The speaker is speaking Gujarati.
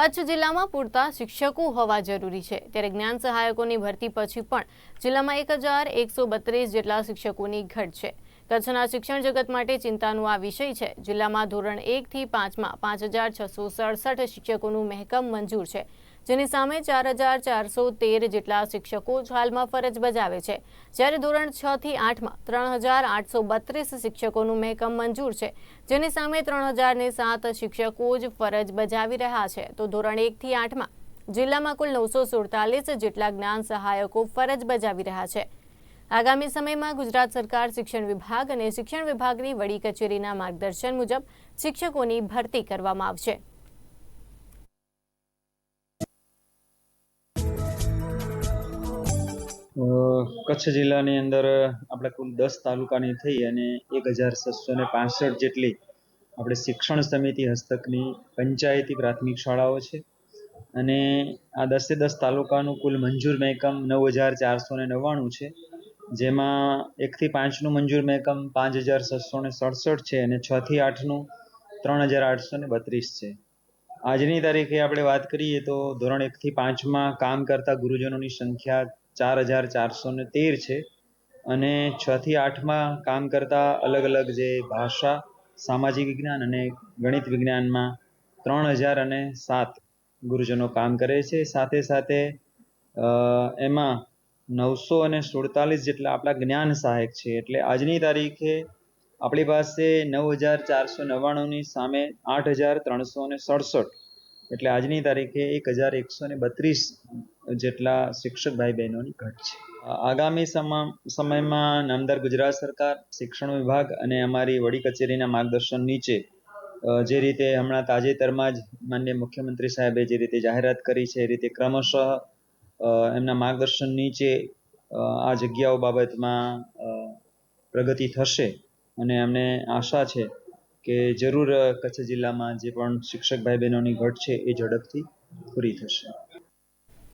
કચ્છ જિલ્લામાં પૂરતા શિક્ષકો હોવા જરૂરી છે. ત્યારે જ્ઞાન સહાયકોની ભરતી પછી પણ જિલ્લામાં એક જેટલા શિક્ષકોની ઘટ છે. કચ્છના શિક્ષણ જગત માટે ચિંતાનો આ વિષય છે. જિલ્લામાં ધોરણ એકથી પાંચમાં પાંચ હજાર છસો સડસઠ શિક્ષકોનું મહેકમ મંજૂર છે. જેની સામે ચાર હજાર ચારસો તેર જેટલા શિક્ષકો હાલમાં ફરજ બજાવે છે. જ્યારે ધોરણ છ થી આઠમાં ત્રણ હજાર આઠસો બત્રીસ શિક્ષકોનું મહેકમ મંજૂર છે. જેની સામે ત્રણ હજારને સાત શિક્ષકો જ ફરજ બજાવી રહ્યા છે. તો ધોરણ એકથી આઠમાં જિલ્લામાં કુલ નવસો સુડતાલીસ જેટલા જ્ઞાન સહાયકો ફરજ બજાવી રહ્યા છે. આગામી સમયમાં ગુજરાત સરકાર શિક્ષણ વિભાગ અને શિક્ષણ વિભાગની વડી કચેરીના માર્ગદર્શન મુજબ શિક્ષકોની ભરતી કરવામાં આવશે. કચ્છ જિલ્લાની અંદર આપણે કુલ દસ તાલુકાની થઈ અને એક હજાર છસો ને પાસઠ જેટલી આપણે શિક્ષણ સમિતિ હસ્તકની પંચાયતી પ્રાથમિક શાળાઓ છે. અને આ દસે દસ તાલુકાનું કુલ મંજૂર મહેકમ નવ હજાર ચારસો ને નવ્વાણું છે. જેમાં એકથી પાંચનું મંજૂર મહેકમ પાંચ હજાર છસો ને સડસઠ છે અને છ થી આઠનું ત્રણ હજાર આઠસો ને બત્રીસ છે. આજની તારીખે આપણે વાત કરીએ તો ધોરણ એકથી પાંચમાં કામ કરતા ગુરુજનોની સંખ્યા ચાર હજાર ચારસો ને તેર છે અને છ થી આઠમાં કામ કરતા અલગ અલગ જે ભાષા, સામાજિક વિજ્ઞાન અને ગણિત વિજ્ઞાનમાં ત્રણ હજાર અને સાત ગુરુજનો કામ કરે છે. સાથે સાથે એમાં નવસો અને સુડતાલીસ જેટલા આપણા જ્ઞાન સહાયક છે. એટલે આજની તારીખે આપણી પાસે નવ હજાર ચારસો નવ્વાણુંની સામે આઠ હજાર ત્રણસો ને સડસઠ. એટલે આજની તારીખે એક હજાર એકસો ને બત્રીસ જેટલા શિક્ષક ભાઈ બહેનોની ઘટ છે. આગામી સમા, સમયમાં નામદાર ગુજરાત સરકાર, શિક્ષણ વિભાગ અને અમારી વડી કચેરીના માર્ગદર્શન નીચે જે રીતે હમણાં તાજેતરમાં જ માન્ય મુખ્યમંત્રી સાહેબે જે રીતે જાહેરાત કરી છે, એ રીતે ક્રમશઃ એમના માર્ગદર્શન નીચે આ જગ્યાઓ બાબતમાં પ્રગતિ થશે અને અમને આશા છે કે જરૂર કચ્છ જિલ્લામાં જે પણ શિક્ષક ભાઈ બહેનોની ઘટ છે એ ઝડપથી પૂરી થશે.